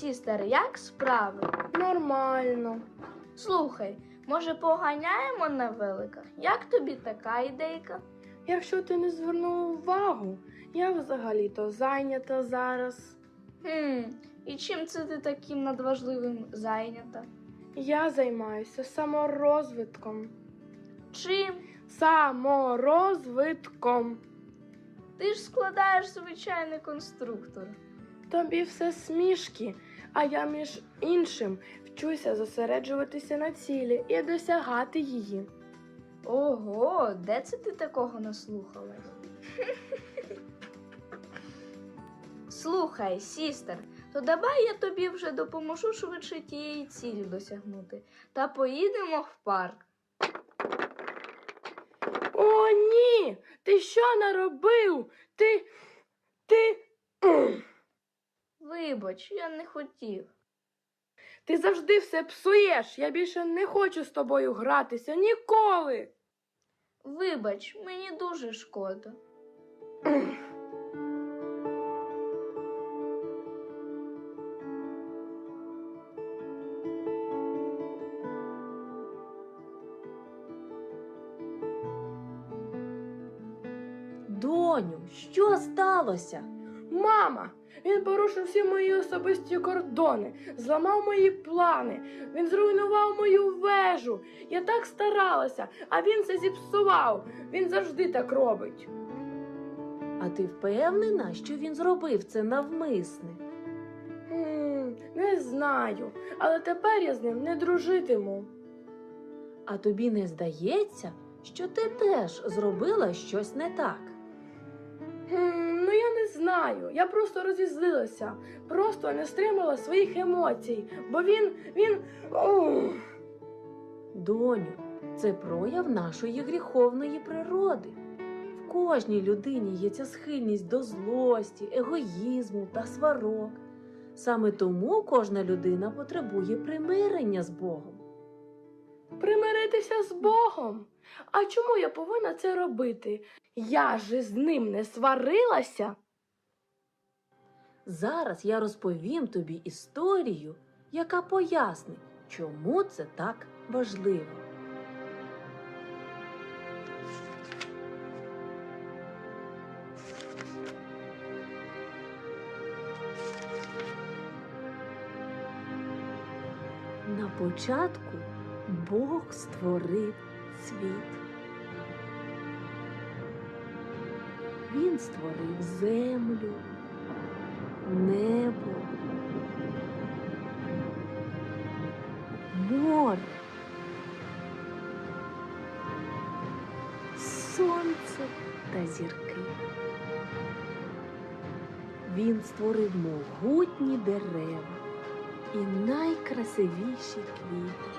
сістер, як справи? Нормально. Слухай, може поганяємо на великах? Як тобі така ідейка? Якщо ти не звернув увагу, я взагалі-то зайнята зараз. Хм, і чим це ти таким надважливим зайнята? Я займаюся саморозвитком. Чим? Саморозвитком. Ти ж складаєш звичайний конструктор. Тобі все смішки, а я між іншим вчуся зосереджуватися на цілі і досягати її. Ого, де це ти такого наслухалась? Слухай, сістер, то давай я тобі вже допоможу швидше тієї цілі досягнути. Та поїдемо в парк. О, ні! Ти що наробив? Ти. Ти. Вибач, я не хотів. Ти завжди все псуєш. Я більше не хочу з тобою гратися ніколи. Вибач, мені дуже шкода. Доню, що сталося? Мама, він порушив всі мої особисті кордони, зламав мої плани, він зруйнував мою вежу. Я так старалася, а він це зіпсував. Він завжди так робить. А ти впевнена, що він зробив це навмисне? Не знаю, але тепер я з ним не дружитиму. А тобі не здається, що ти теж зробила щось не так? Знаю. Я просто розізлилася, просто не стримала своїх емоцій, бо він. він. Доню, це прояв нашої гріховної природи. В кожній людині є ця схильність до злості, егоїзму та сварок. Саме тому кожна людина потребує примирення з Богом. примиритися з Богом. А чому я повинна це робити? Я ж з ним не сварилася. Зараз я розповім тобі історію, яка пояснить, чому це так важливо. На початку Бог створив світ. Він створив землю, небо, море, сонце та зірки. Він створив могутні дерева і найкрасивіші квіти.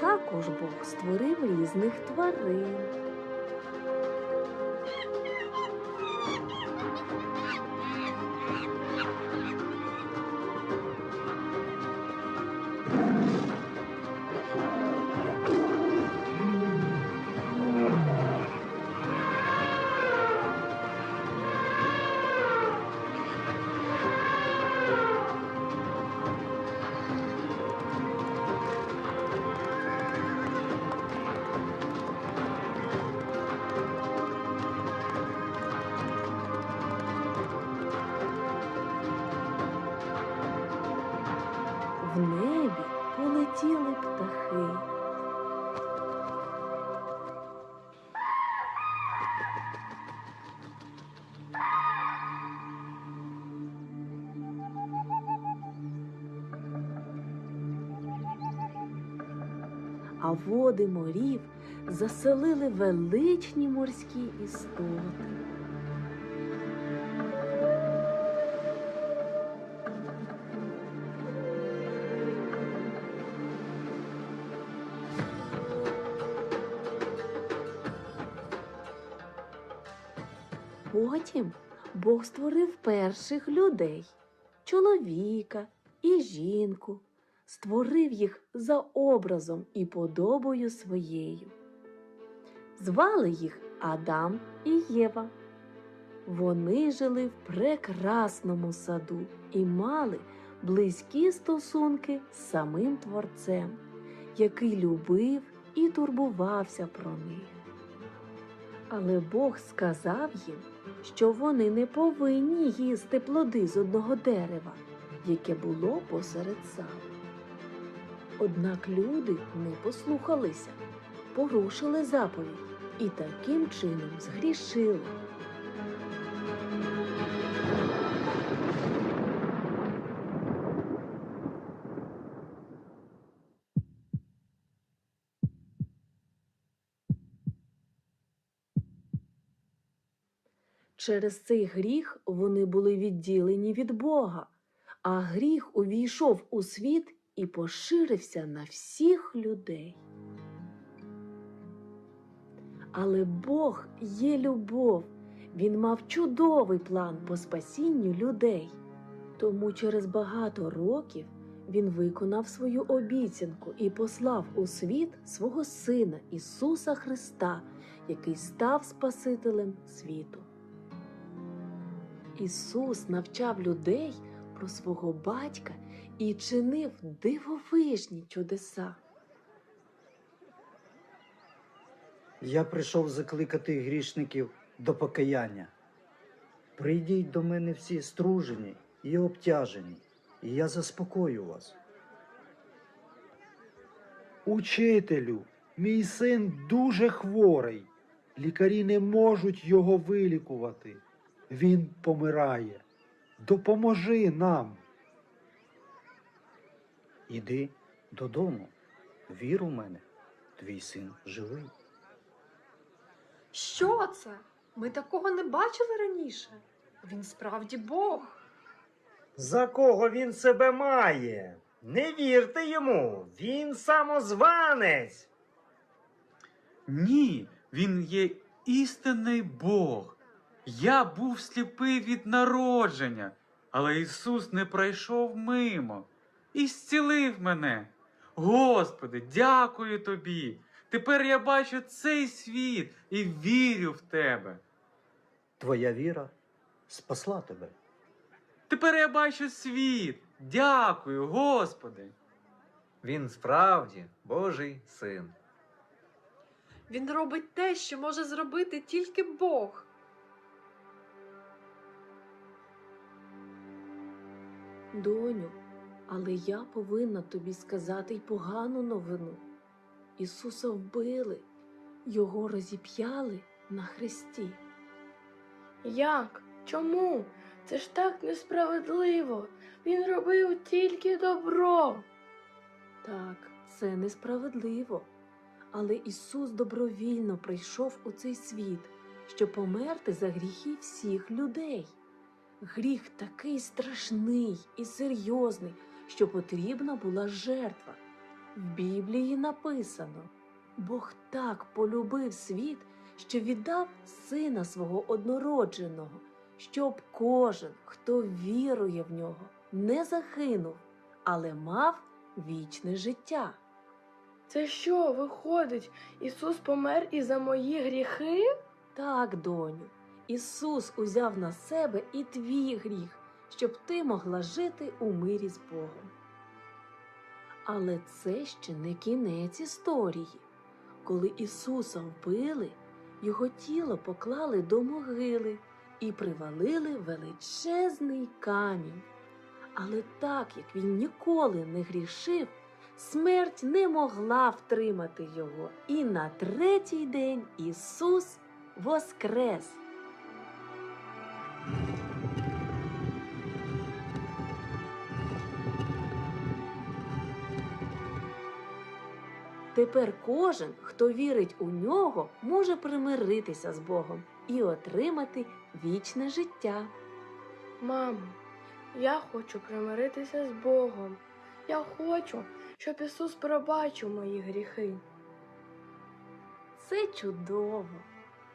Також Бог створив різних тварин. Полетіли птахи. А води морів заселили величні морські істоти. Потім Бог створив перших людей чоловіка і жінку, створив їх за образом і подобою своєю. Звали їх Адам і Єва. Вони жили в прекрасному саду і мали близькі стосунки з самим Творцем, який любив і турбувався про них. Але Бог сказав їм, що вони не повинні їсти плоди з одного дерева, яке було посеред саду. Однак люди не послухалися, порушили заповідь і таким чином згрішили. Через цей гріх вони були відділені від Бога, а гріх увійшов у світ і поширився на всіх людей. Але Бог є любов. Він мав чудовий план по спасінню людей. Тому через багато років він виконав свою обіцянку і послав у світ свого Сина Ісуса Христа, який став Спасителем світу. Ісус навчав людей про свого батька і чинив дивовижні чудеса. Я прийшов закликати грішників до покаяння. Прийдіть до мене всі стружені і обтяжені, і я заспокою вас. Учителю, мій син дуже хворий. Лікарі не можуть його вилікувати. Він помирає. Допоможи нам. Іди додому, вір у мене, твій син живий. Що це? Ми такого не бачили раніше. Він справді Бог. За кого він себе має? Не вірте йому, він самозванець. Ні, він є істинний Бог. Я був сліпий від народження, але Ісус не пройшов мимо і зцілив мене. Господи, дякую тобі. Тепер я бачу цей світ і вірю в тебе. Твоя віра спасла тебе. Тепер я бачу світ. Дякую, Господи. Він справді Божий син. Він робить те, що може зробити тільки Бог. Доню, але я повинна тобі сказати й погану новину. Ісуса вбили, його розіп'яли на хресті. Як? Чому? Це ж так несправедливо. Він робив тільки добро. Так, це несправедливо. Але Ісус добровільно прийшов у цей світ, щоб померти за гріхи всіх людей. Гріх такий страшний і серйозний, що потрібна була жертва. В Біблії написано: Бог так полюбив світ, що віддав сина свого однородженого, щоб кожен, хто вірує в нього, не загинув, але мав вічне життя. Це що, виходить, Ісус помер і за мої гріхи? Так, доню, Ісус узяв на себе і твій гріх, щоб ти могла жити у мирі з Богом. Але це ще не кінець історії. Коли Ісуса вбили, його тіло поклали до могили і привалили величезний камінь. Але так як він ніколи не грішив, смерть не могла втримати його, і на третій день Ісус воскрес. Тепер кожен, хто вірить у нього, може примиритися з Богом і отримати вічне життя. Мамо, я хочу примиритися з Богом. Я хочу, щоб Ісус пробачив мої гріхи. Це чудово.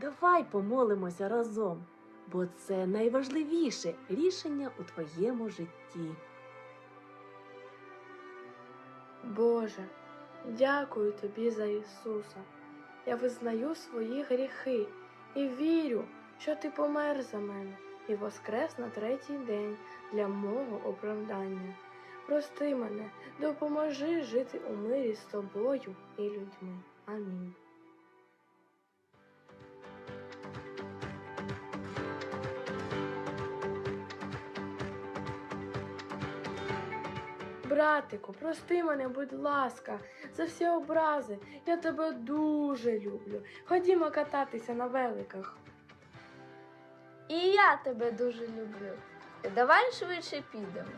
Давай помолимося разом, бо це найважливіше рішення у твоєму житті. Боже, дякую тобі за Ісуса. Я визнаю свої гріхи і вірю, що ти помер за мене і воскрес на третій день для мого оправдання. Прости мене, допоможи жити у мирі з тобою і людьми. Амінь. Братику, прости мене, будь ласка, за всі образи. Я тебе дуже люблю. Ходімо кататися на великах. І я тебе дуже люблю. Давай швидше підемо.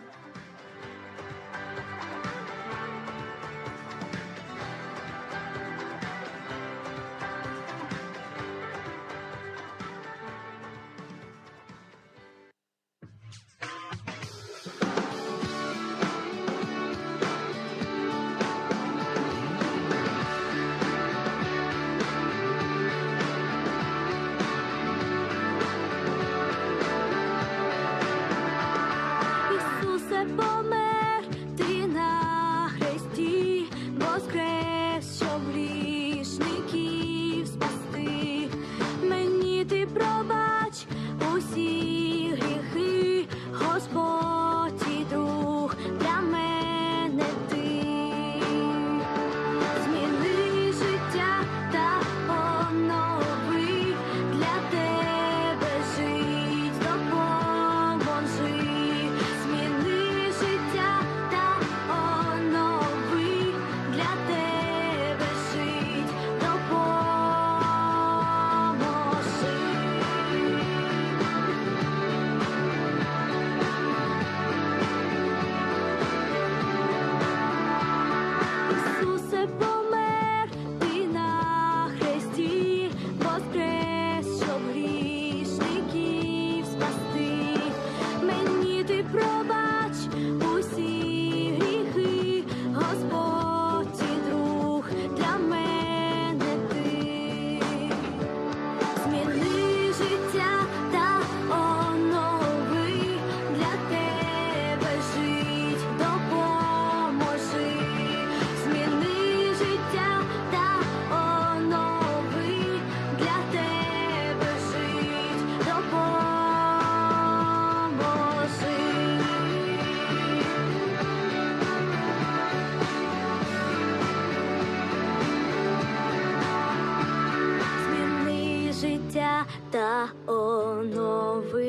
Та онови,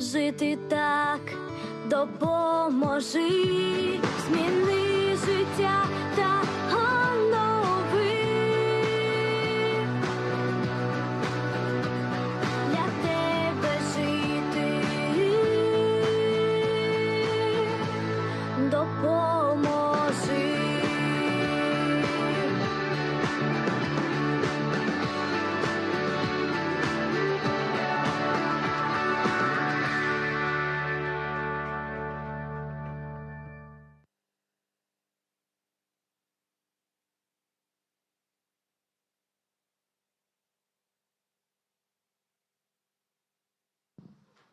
жити так допоможи, зміни життя